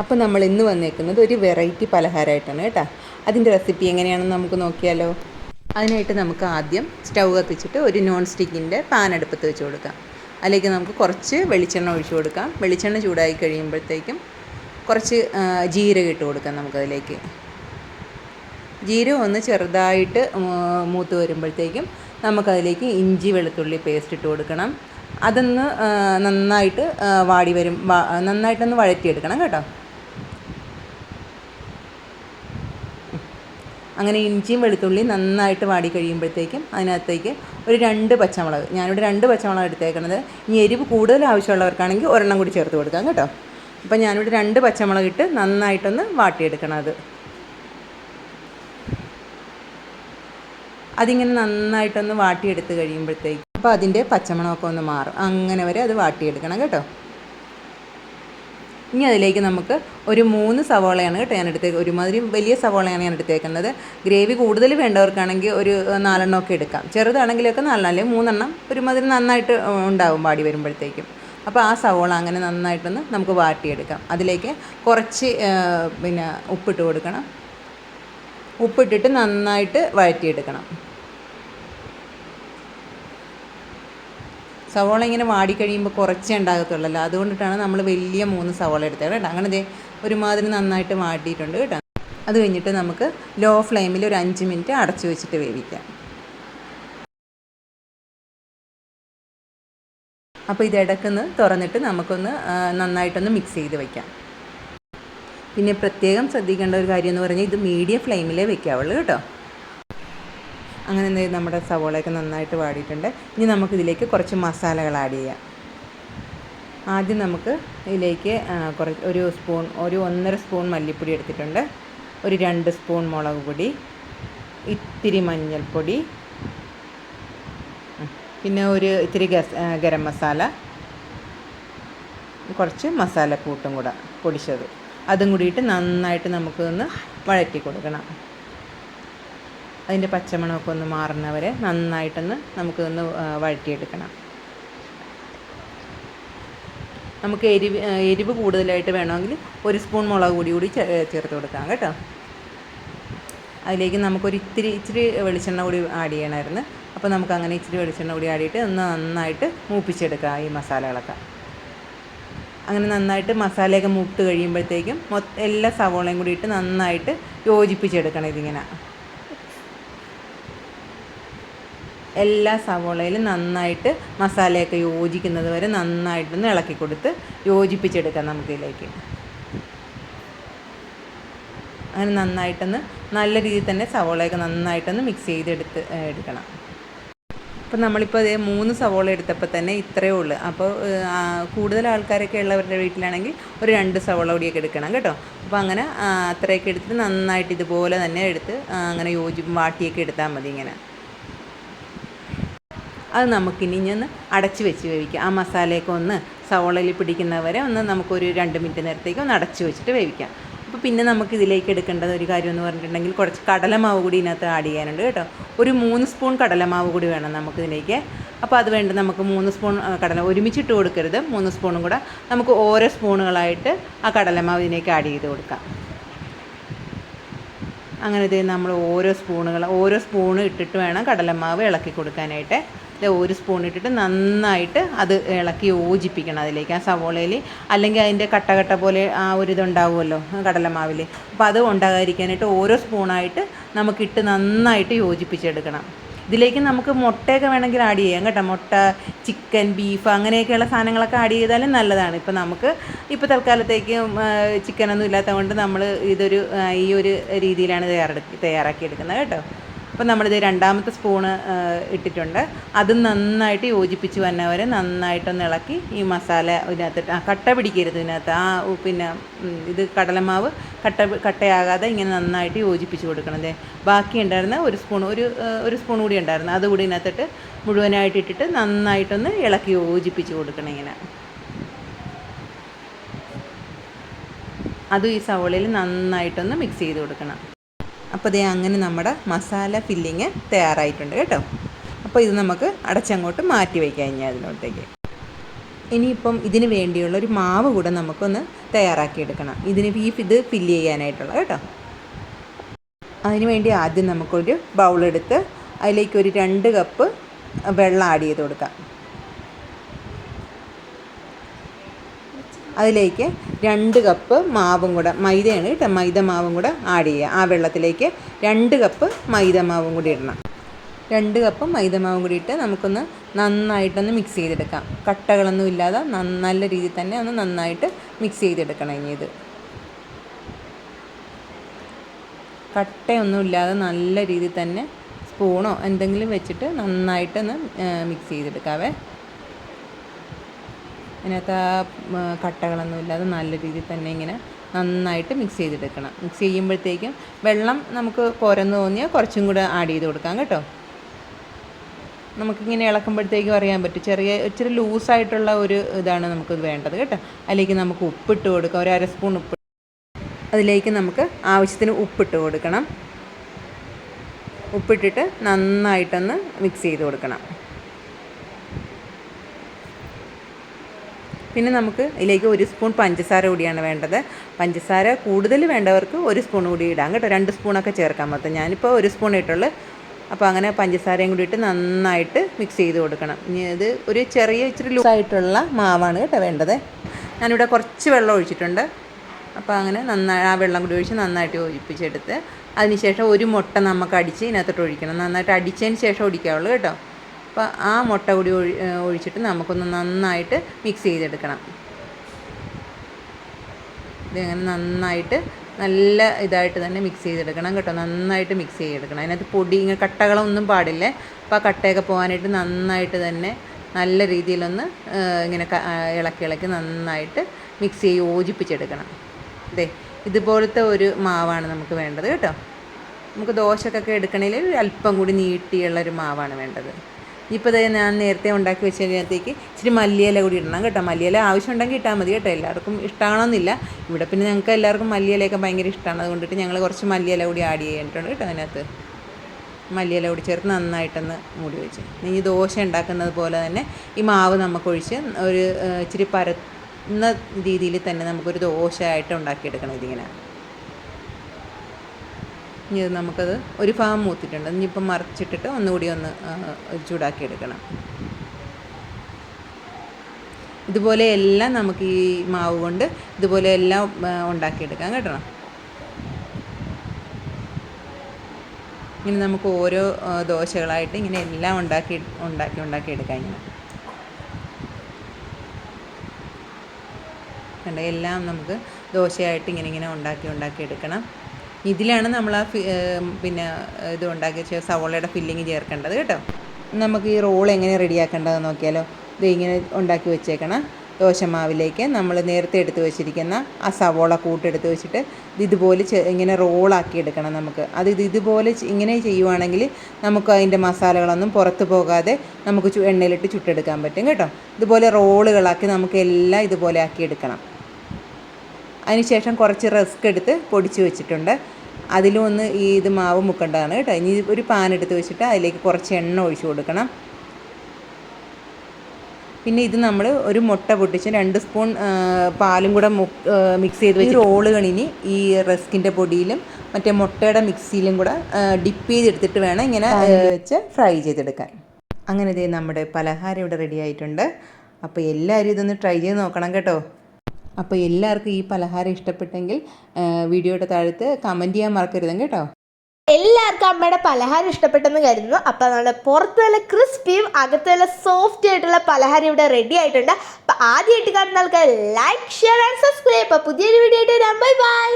അപ്പോൾ നമ്മൾ ഇന്ന് വന്നേക്കുന്നത് ഒരു വെറൈറ്റി പലഹാരമായിട്ടാണ് കേട്ടോ. അതിന്റെ റെസിപ്പി എങ്ങനെയാണെന്ന് നമുക്ക് നോക്കിയാലോ. അതിനായിട്ട് നമുക്ക് ആദ്യം സ്റ്റൗ കത്തിച്ചിട്ട് ഒരു നോൺ സ്റ്റിക്കിന്റെ പാൻ അടുപ്പത്ത് വെച്ച് കൊടുക്കാം. അതിലേക്ക് നമുക്ക് കുറച്ച് വെളിച്ചെണ്ണ ഒഴിച്ചു കൊടുക്കാം. വെളിച്ചെണ്ണ ചൂടായി കഴിയുമ്പോഴത്തേക്കും കുറച്ച് ജീരകം ഇട്ട് കൊടുക്കാം നമുക്കതിലേക്ക്. ജീരകം ഒന്ന് ചെറുതായിട്ട് മൂത്ത് വരുമ്പോഴത്തേക്കും നമുക്കതിലേക്ക് ഇഞ്ചി വെളുത്തുള്ളി പേസ്റ്റ് ഇട്ട് കൊടുക്കണം. അതൊന്ന് നന്നായിട്ട് വാടി വരും നന്നായിട്ടൊന്ന് വഴറ്റിയെടുക്കണം കേട്ടോ. അങ്ങനെ ഇഞ്ചിയും വെളുത്തുള്ളിയും നന്നായിട്ട് വാടി കഴിയുമ്പോഴത്തേക്കും അതിനകത്തേക്ക് ഒരു രണ്ട് പച്ചമുളക്. ഞാനിവിടെ രണ്ട് പച്ചമുളക് എടുത്തേക്കണത്. ഇനി എരിവ് കൂടുതൽ ആവശ്യമുള്ളവർക്കാണെങ്കിൽ ഒരെണ്ണം കൂടി ചേർത്ത് കൊടുക്കാം കേട്ടോ. അപ്പം ഞാനിവിടെ രണ്ട് പച്ചമുളക് ഇട്ട് നന്നായിട്ടൊന്ന് വാട്ടിയെടുക്കണം അത് അതിങ്ങനെ നന്നായിട്ടൊന്ന് വാട്ടിയെടുത്ത് കഴിയുമ്പോഴത്തേക്കും അപ്പോൾ അതിന്റെ പച്ചമണമൊക്കെ ഒന്ന് മാറും. അങ്ങനെ വരെ അത് വാട്ടിയെടുക്കണം കേട്ടോ. ഇനി അതിലേക്ക് നമുക്ക് ഒരു മൂന്ന് സവോളയാണ് കേട്ടോ ഞാൻ എടുത്തേ ഒരുമാതിരി വലിയ സവോളയാണ് ഞാൻ എടുത്തേക്കുന്നത്. ഗ്രേവി കൂടുതൽ വേണ്ടവർക്കാണെങ്കിൽ ഒരു നാലെണ്ണമൊക്കെ എടുക്കാം. ചെറുതാണെങ്കിലൊക്കെ നാലെണ്ണം അല്ലെങ്കിൽ മൂന്നെണ്ണം ഒരുമാതിരി നന്നായിട്ട് ഉണ്ടാവും വാടി വരുമ്പോഴത്തേക്കും. അപ്പോൾ ആ സവോള അങ്ങനെ നന്നായിട്ടൊന്ന് നമുക്ക് വാട്ടിയെടുക്കാം. അതിലേക്ക് കുറച്ച് പിന്നെ ഉപ്പിട്ട് കൊടുക്കണം. ഉപ്പിട്ടിട്ട് നന്നായിട്ട് വഴറ്റിയെടുക്കണം. സവോള ഇങ്ങനെ വാടിക്കഴിയുമ്പോൾ കുറച്ചേ ഉണ്ടാകത്തുള്ളല്ലോ. അതുകൊണ്ടിട്ടാണ് നമ്മൾ വലിയ മൂന്ന് സവോള എടുത്തത് കേട്ടോ. അങ്ങനെ ദേ ഒരുമാതിരി നന്നായിട്ട് വാടിയിട്ടുണ്ട് കേട്ടോ. അത് കഴിഞ്ഞിട്ട് നമുക്ക് ലോ ഫ്ലെയിമിൽ ഒരു അഞ്ച് മിനിറ്റ് അടച്ചു വെച്ചിട്ട് വേവിക്കാം. അപ്പോൾ ഇത് ഇടക്കുന്ന് തുറന്നിട്ട് നമുക്കൊന്ന് നന്നായിട്ടൊന്ന് മിക്സ് ചെയ്ത് വയ്ക്കാം പിന്നെ പ്രത്യേകം ശ്രദ്ധിക്കേണ്ട ഒരു കാര്യം എന്ന് പറഞ്ഞാൽ ഇത് മീഡിയം ഫ്ലെയിമിലേ വെക്കാവുള്ളൂ കേട്ടോ. അങ്ങനെ എന്തെങ്കിലും നമ്മുടെ സവോളയൊക്കെ നന്നായിട്ട് വാടിയിട്ടുണ്ട്. ഇനി നമുക്കിതിലേക്ക് കുറച്ച് മസാലകൾ ആഡ് ചെയ്യാം. ആദ്യം നമുക്ക് ഇതിലേക്ക് കുറച്ച് ഒരു സ്പൂൺ ഒരു ഒന്നര സ്പൂൺ മല്ലിപ്പൊടി എടുത്തിട്ടുണ്ട്. ഒരു രണ്ട് സ്പൂൺ മുളക് പൊടി ഇത്തിരി മഞ്ഞൾപ്പൊടി പിന്നെ ഒരു ഇത്തിരി ഗസ് ഗരം മസാല കുറച്ച് മസാല കൂട്ടും കൂടെ പൊടിച്ചത്. അതും കൂടിയിട്ട് നന്നായിട്ട് നമുക്കൊന്ന് വഴറ്റി കൊടുക്കണം. അതിന്റെ പച്ചമണമൊക്കെ ഒന്ന് മാറുന്നവരെ നന്നായിട്ടൊന്ന് നമുക്കൊന്ന് ഒന്ന് വഴറ്റിയെടുക്കണം. നമുക്ക് എരിവ് എരിവ് കൂടുതലായിട്ട് വേണമെങ്കിൽ ഒരു സ്പൂൺ മുളക് പൊടി കൂടി ചേർത്ത് കൊടുക്കാം കേട്ടോ. അതിലേക്ക് നമുക്കൊരു ഇത്തിരി ഇച്ചിരി വെളിച്ചെണ്ണ കൂടി ആഡ് ചെയ്യണമായിരുന്നു. അപ്പോൾ നമുക്ക് അങ്ങനെ ഇച്ചിരി വെളിച്ചെണ്ണ കൂടി ആഡ് ചെയ്തിട്ട് ഒന്ന് നന്നായിട്ട് മൂപ്പിച്ചെടുക്കുക ഈ മസാലകളൊക്കെ. അങ്ങനെ നന്നായിട്ട് മസാലയൊക്കെ മൂപ്പിട്ട് കഴിയുമ്പോഴത്തേക്കും മൊത്തം എല്ലാ സവോളയും കൂടി ഇട്ട് നന്നായിട്ട് യോജിപ്പിച്ചെടുക്കണം ഇതിങ്ങനെ. എല്ലാ സവോളയിലും നന്നായിട്ട് മസാലയൊക്കെ യോജിക്കുന്നത് വരെ നന്നായിട്ടൊന്ന് ഇളക്കി കൊടുത്ത് യോജിപ്പിച്ചെടുക്കാം നമുക്കിതിലേക്ക്. അങ്ങനെ നന്നായിട്ടൊന്ന് നല്ല രീതിയിൽ തന്നെ സവോളയൊക്കെ നന്നായിട്ടൊന്ന് മിക്സ് ചെയ്തെടുത്ത് എടുക്കണം. അപ്പം നമ്മളിപ്പോൾ അതേ മൂന്ന് സവോള എടുത്തപ്പോൾ തന്നെ ഇത്രയേ ഉള്ളൂ. അപ്പോൾ കൂടുതൽ ആൾക്കാരൊക്കെ ഉള്ളവരുടെ വീട്ടിലാണെങ്കിൽ ഒരു രണ്ട് സവോള കൂടിയൊക്കെ എടുക്കണം കേട്ടോ. അപ്പോൾ അങ്ങനെ അത്രയൊക്കെ എടുത്തിട്ട് നന്നായിട്ട് ഇതുപോലെ തന്നെ എടുത്ത് അങ്ങനെ യോജി വാട്ടിയൊക്കെ എടുത്താൽ മതി ഇങ്ങനെ. അത് നമുക്കിനി ഒന്ന് അടച്ച് വെച്ച് വേവിക്കാം. ആ മസാലയൊക്കെ ഒന്ന് സവോളയിൽ പിടിക്കുന്നവരെ ഒന്ന് നമുക്കൊരു രണ്ട് മിനിറ്റ് നേരത്തേക്ക് ഒന്ന് അടച്ച് വെച്ചിട്ട് വേവിക്കാം. അപ്പോൾ പിന്നെ നമുക്ക് ഇതിലേക്ക് എടുക്കേണ്ടത് ഒരു കാര്യം എന്ന് പറഞ്ഞിട്ടുണ്ടെങ്കിൽ കുറച്ച് കടലമാവ് കൂടി ഇതിനകത്ത് ആഡ് ചെയ്യാനുണ്ട് കേട്ടോ. ഒരു മൂന്ന് സ്പൂൺ കടലമാവ് കൂടി വേണം നമുക്ക് ഇതിലേക്ക് അപ്പോൾ അത് വേണ്ട നമുക്ക് മൂന്ന് സ്പൂൺ കടല ഒരുമിച്ചിട്ട് കൊടുക്കരുത്. മൂന്ന് സ്പൂണും കൂടെ നമുക്ക് ഓരോ സ്പൂണുകളായിട്ട് ആ കടലമാവ് ഇതിലേക്ക് ആഡ് ചെയ്ത് കൊടുക്കാം. അങ്ങനെ ഇത് നമ്മൾ ഓരോ സ്പൂണുകൾ ഓരോ സ്പൂണ് ഇട്ടിട്ട് വേണം കടലമാവ് ഇളക്കി കൊടുക്കാനായിട്ട്. ഒരു സ്പൂൺ ഇട്ടിട്ട് നന്നായിട്ട് അത് ഇളക്കി യോജിപ്പിക്കണം അതിലേക്ക്. ആ സവോളയിൽ അല്ലെങ്കിൽ അതിന്റെ കട്ട കട്ട പോലെ ആ ഒരു ഇതുണ്ടാവുമല്ലോ കടലമാവിൽ അപ്പോൾ അത് ഉണ്ടാകാതിരിക്കാനായിട്ട് ഓരോ സ്പൂണായിട്ട് നമുക്കിട്ട് നന്നായിട്ട് യോജിപ്പിച്ചെടുക്കണം. ഇതിലേക്ക് നമുക്ക് മുട്ടയൊക്കെ വേണമെങ്കിൽ ആഡ് ചെയ്യാം കേട്ടോ. മുട്ട ചിക്കൻ ബീഫ് അങ്ങനെയൊക്കെയുള്ള സാധനങ്ങളൊക്കെ ആഡ് ചെയ്താലും നല്ലതാണ്. ഇപ്പോൾ നമുക്ക് ഇപ്പോൾ തൽക്കാലത്തേക്ക് ചിക്കനൊന്നും ഇല്ലാത്തത് കൊണ്ട് നമ്മൾ ഇതൊരു ഈ ഒരു രീതിയിലാണ് തയ്യാറെടുക്കി തയ്യാറാക്കിയെടുക്കുന്നത് കേട്ടോ. അപ്പോൾ നമ്മളിത് രണ്ടാമത്തെ സ്പൂണ് ഇട്ടിട്ടുണ്ട്. അത് നന്നായിട്ട് യോജിപ്പിച്ച് വന്നവരെ നന്നായിട്ടൊന്ന് ഇളക്കി ഈ മസാല ഇതിനകത്തിട്ട് ആ കട്ട പിടിക്കരുത് ഇതിനകത്ത്. ആ പിന്നെ ഇത് കടലമാവ് കട്ട കട്ടയാകാതെ ഇങ്ങനെ നന്നായിട്ട് യോജിപ്പിച്ച് കൊടുക്കണം. ബാക്കി ഉണ്ടായിരുന്ന ഒരു സ്പൂൺ ഒരു ഒരു സ്പൂൺ കൂടി ഉണ്ടായിരുന്നു. അതുകൂടി ഇതിനകത്തിട്ട് മുഴുവനായിട്ട് ഇട്ടിട്ട് നന്നായിട്ടൊന്ന് ഇളക്കി യോജിപ്പിച്ച് കൊടുക്കണം ഇങ്ങനെ. അതും ഈ സവോളയിൽ നന്നായിട്ടൊന്ന് മിക്സ് ചെയ്ത് കൊടുക്കണം. അപ്പോൾ ദേ അങ്ങനെ നമ്മുടെ മസാല ഫില്ലിങ് തയ്യാറായിട്ടുണ്ട് കേട്ടോ. അപ്പോൾ ഇത് നമുക്ക് അടച്ചങ്ങോട്ട് മാറ്റി വയ്ക്കാം ഇനി അതിലോട്ടേക്ക്. ഇനിയിപ്പം ഇതിന് വേണ്ടിയുള്ള ഒരു മാവ് കൂടെ നമുക്കൊന്ന് തയ്യാറാക്കിയെടുക്കണം. ഇതിന് ഈ ഇത് ഫില്ല് ചെയ്യാനായിട്ടുള്ള കേട്ടോ. അതിന് വേണ്ടി ആദ്യം നമുക്കൊരു ബൗളെടുത്ത് അതിലേക്ക് ഒരു രണ്ട് കപ്പ് വെള്ളം ആഡ് ചെയ്ത് കൊടുക്കാം. അതിലേക്ക് രണ്ട് കപ്പ് മാവും കൂടെ മൈദയാണ് കേട്ടോ മൈദ മാവും കൂടെ ആഡ് ചെയ്യുക. ആ വെള്ളത്തിലേക്ക് രണ്ട് കപ്പ് മൈദ മാവും കൂടി ഇടണം. രണ്ട് കപ്പ് മൈദ മാവും കൂടി ഇട്ട് നമുക്കൊന്ന് നന്നായിട്ടൊന്ന് മിക്സ് ചെയ്തെടുക്കാം. കട്ടകളൊന്നും ഇല്ലാതെ നല്ല രീതിയിൽ തന്നെ ഒന്ന് നന്നായിട്ട് മിക്സ് ചെയ്തെടുക്കണം ഇനി ഇത്. കട്ടയൊന്നും ഇല്ലാതെ നല്ല രീതിയിൽ തന്നെ സ്പൂണോ എന്തെങ്കിലും വെച്ചിട്ട് നന്നായിട്ടൊന്ന് മിക്സ് ചെയ്തെടുക്കാവേ. അതിനകത്ത് ആ കട്ടകളൊന്നും ഇല്ലാതെ നല്ല രീതിയിൽ തന്നെ ഇങ്ങനെ നന്നായിട്ട് മിക്സ് ചെയ്തെടുക്കണം. മിക്സ് ചെയ്യുമ്പോഴത്തേക്കും വെള്ളം നമുക്ക് പോരെന്ന് തോന്നിയാൽ കുറച്ചും കൂടെ ആഡ് ചെയ്ത് കൊടുക്കാം കേട്ടോ. നമുക്കിങ്ങനെ ഇളക്കുമ്പോഴത്തേക്കും അറിയാൻ പറ്റും. ചെറിയ ഇച്ചിരി ലൂസായിട്ടുള്ള ഒരു ഇതാണ് നമുക്ക് വേണ്ടത് കേട്ടോ. അതിലേക്ക് നമുക്ക് ഉപ്പിട്ട് കൊടുക്കാം. ഒരു അര സ്പൂൺ ഉപ്പ്. അതിലേക്ക് നമുക്ക് ആവശ്യത്തിന് ഉപ്പിട്ട് കൊടുക്കണം. ഉപ്പിട്ടിട്ട് നന്നായിട്ടൊന്ന് മിക്സ് ചെയ്ത് കൊടുക്കണം. പിന്നെ നമുക്ക് ഇതിലേക്ക് ഒരു സ്പൂൺ പഞ്ചസാര കൂടിയാണ് വേണ്ടത്. പഞ്ചസാര കൂടുതൽ വേണ്ടവർക്ക് ഒരു സ്പൂൺ കൂടി ഇടാം കേട്ടോ. രണ്ട് സ്പൂണൊക്കെ ചേർക്കാൻ മൊത്തം. ഞാനിപ്പോൾ ഒരു സ്പൂൺ ഇട്ടുള്ളൂ. അപ്പോൾ അങ്ങനെ പഞ്ചസാരയും കൂടി ഇട്ട് നന്നായിട്ട് മിക്സ് ചെയ്ത് കൊടുക്കണം. ഇനി ഇത് ഒരു ചെറിയ ഇച്ചിരി ലൂസായിട്ടുള്ള മാവാണ് കേട്ടോ വേണ്ടത്. ഞാനിവിടെ കുറച്ച് വെള്ളം ഒഴിച്ചിട്ടുണ്ട്. അപ്പോൾ അങ്ങനെ നന്നായി ആ വെള്ളം കൂടി ഒഴിച്ച് നന്നായിട്ട് ഒഴിപ്പിച്ചെടുത്ത് അതിനുശേഷം ഒരു മുട്ട നമുക്ക് അടിച്ച് ഇതിനകത്തോട്ട് ഒഴിക്കണം. നന്നായിട്ട് അടിച്ചതിന് ശേഷം ഒടിക്കാവുള്ളൂ കേട്ടോ. അപ്പോൾ ആ മുട്ട കൂടി ഒഴി ഒഴിച്ചിട്ട് നമുക്കൊന്ന് നന്നായിട്ട് മിക്സ് ചെയ്തെടുക്കണം. ഇതിങ്ങനെ നന്നായിട്ട് നല്ല ഇതായിട്ട് തന്നെ മിക്സ് ചെയ്തെടുക്കണം കേട്ടോ. നന്നായിട്ട് മിക്സ് ചെയ്തെടുക്കണം. അതിനകത്ത് പൊടി ഇങ്ങനെ കട്ടകളൊന്നും പാടില്ല. അപ്പോൾ ആ കട്ടയൊക്കെ പോകാനായിട്ട് നന്നായിട്ട് തന്നെ നല്ല രീതിയിലൊന്ന് ഇങ്ങനെ ഇളക്കി ഇളക്കി നന്നായിട്ട് മിക്സ് ചെയ്ത് യോജിപ്പിച്ചെടുക്കണം. അതെ ഇതുപോലത്തെ ഒരു മാവാണ് നമുക്ക് വേണ്ടത് കേട്ടോ. നമുക്ക് ദോശക്കൊക്കെ എടുക്കണമെങ്കിൽ അല്പം കൂടി നീട്ടിയുള്ള ഒരു മാവാണ് വേണ്ടത്. ഇപ്പോൾ ദേ ഞാൻ നേരത്തെ ഉണ്ടാക്കി വെച്ചതിനകത്തേക്ക് ഇച്ചിരി മല്ലിയില കൂടി ഇടണം കേട്ടോ. മല്ലിയില ആവശ്യമുണ്ടെങ്കിൽ ഇട്ടാൽ മതി കേട്ടോ. എല്ലാവർക്കും ഇഷ്ടമാണെന്നില്ല ഇവിടെ പിന്നെ ഞങ്ങൾക്ക് എല്ലാവർക്കും മല്ലിയിലയൊക്കെ ഭയങ്കര ഇഷ്ടമാണ് അതുകൊണ്ടിട്ട് ഞങ്ങൾ കുറച്ച് മല്ലിയില കൂടി ആഡ് ചെയ്തിട്ടുണ്ട് കേട്ടോ അതിനകത്ത്. മല്ലിയില കൂടി ചേർത്ത് നന്നായിട്ടൊന്ന് മൂടി വെച്ച്. ഇനി ദോശ ഉണ്ടാക്കുന്നത് പോലെ തന്നെ ഈ മാവ് നമുക്കൊഴിച്ച് ഒരു ഇച്ചിരി പരത്തുന്ന രീതിയിൽ തന്നെ നമുക്കൊരു ദോശയായിട്ട് ഉണ്ടാക്കിയെടുക്കണം ഇതിങ്ങനെ. ഇനി നമുക്കത് ഒരു ഭാഗം മൂത്തിട്ടുണ്ട്. ഇനിയിപ്പം മറിച്ചിട്ടിട്ട് ഒന്നുകൂടി ഒന്ന് ചൂടാക്കി എടുക്കണം ഇതുപോലെ എല്ലാം നമുക്ക് ഈ മാവ് കൊണ്ട് ഇതുപോലെ എല്ലാം ഉണ്ടാക്കിയെടുക്കാം കേട്ടോ. ഇങ്ങനെ നമുക്ക് ഓരോ ദോശകളായിട്ട് ഇങ്ങനെ എല്ലാം ഉണ്ടാക്കി ഉണ്ടാക്കി ഉണ്ടാക്കി എടുക്കാം ഇങ്ങനെ. കണ്ട? എല്ലാം നമുക്ക് ദോശയായിട്ട് ഇങ്ങനെ ഇങ്ങനെ ഉണ്ടാക്കി ഉണ്ടാക്കി എടുക്കണം ഇതിലാണ് നമ്മൾ ആ പിന്നെ ഇത് ഉണ്ടാക്കി വെച്ചാൽ സവോളയുടെ ഫില്ലിങ് ചേർക്കേണ്ടത് കേട്ടോ. നമുക്ക് ഈ റോൾ എങ്ങനെ റെഡിയാക്കേണ്ടതെന്ന് നോക്കിയാലോ. ഇത് ഇങ്ങനെ ഉണ്ടാക്കി വെച്ചേക്കണം ദോശമാവിലേക്ക് നമ്മൾ നേരത്തെ എടുത്ത് വെച്ചിരിക്കുന്ന ആ സവോള കൂട്ടെടുത്ത് വെച്ചിട്ട് ഇത് ഇതുപോലെ ഇങ്ങനെ റോളാക്കി എടുക്കണം നമുക്ക്. അത് ഇത് ഇതുപോലെ ഇങ്ങനെ ചെയ്യുവാണെങ്കിൽ നമുക്ക് അതിന്റെ മസാലകളൊന്നും പുറത്ത് പോകാതെ നമുക്ക് എണ്ണയിലിട്ട് ചുട്ടെടുക്കാൻ പറ്റും കേട്ടോ. ഇതുപോലെ റോളുകളാക്കി നമുക്ക് എല്ലാം ഇതുപോലെ ആക്കി എടുക്കണം. അതിനുശേഷം കുറച്ച് റസ്ക് എടുത്ത് പൊടിച്ച് വെച്ചിട്ടുണ്ട്. അതിലും ഒന്ന് ഈ ഇത് മാവ് മുക്കേണ്ടതാണ് കേട്ടോ. ഇനി ഒരു പാൻ എടുത്ത് വെച്ചിട്ട് അതിലേക്ക് കുറച്ച് എണ്ണ ഒഴിച്ചു കൊടുക്കണം. പിന്നെ ഇത് നമ്മൾ ഒരു മുട്ട പൊട്ടിച്ച് രണ്ട് സ്പൂൺ പാലും കൂടെ മിക്സ് ചെയ്ത് വെച്ച് റോളുകൾ ഇനി ഈ റസ്കിന്റെ പൊടിയിലും മറ്റേ മുട്ടയുടെ മിക്സിയിലും കൂടെ ഡിപ്പ് ചെയ്തെടുത്തിട്ട് വേണം ഇങ്ങനെ വെച്ച് ഫ്രൈ ചെയ്തെടുക്കാൻ. അങ്ങനെ ഇതേ നമ്മുടെ പലഹാരം ഇവിടെ റെഡി ആയിട്ടുണ്ട്. അപ്പോൾ എല്ലാവരും ഇതൊന്ന് ട്രൈ ചെയ്ത് നോക്കണം കേട്ടോ. അപ്പോൾ എല്ലാവർക്കും ഈ പലഹാരം ഇഷ്ടപ്പെട്ടെങ്കിൽ വീഡിയോയുടെ താഴത്ത് കമന്റ് ചെയ്യാൻ മറക്കരുത് കേട്ടോ. എല്ലാവർക്കും അമ്മയുടെ പലഹാരം ഇഷ്ടപ്പെട്ടെന്ന് കരുതുന്നു. അപ്പം നമ്മുടെ പുറത്ത് നല്ല ക്രിസ്പിയും അകത്ത് നല്ല സോഫ്റ്റ് ആയിട്ടുള്ള പലഹാരം ഇവിടെ റെഡി ആയിട്ടുണ്ട്. അപ്പം ആദ്യമായിട്ട് കാണുന്ന ആൾക്കാർ ലൈക്ക് ഷെയർ ആൻഡ് സബ്സ്ക്രൈബ് അപ്പോൾ പുതിയൊരു വീഡിയോ ആയിട്ട് വരാം. Bye bye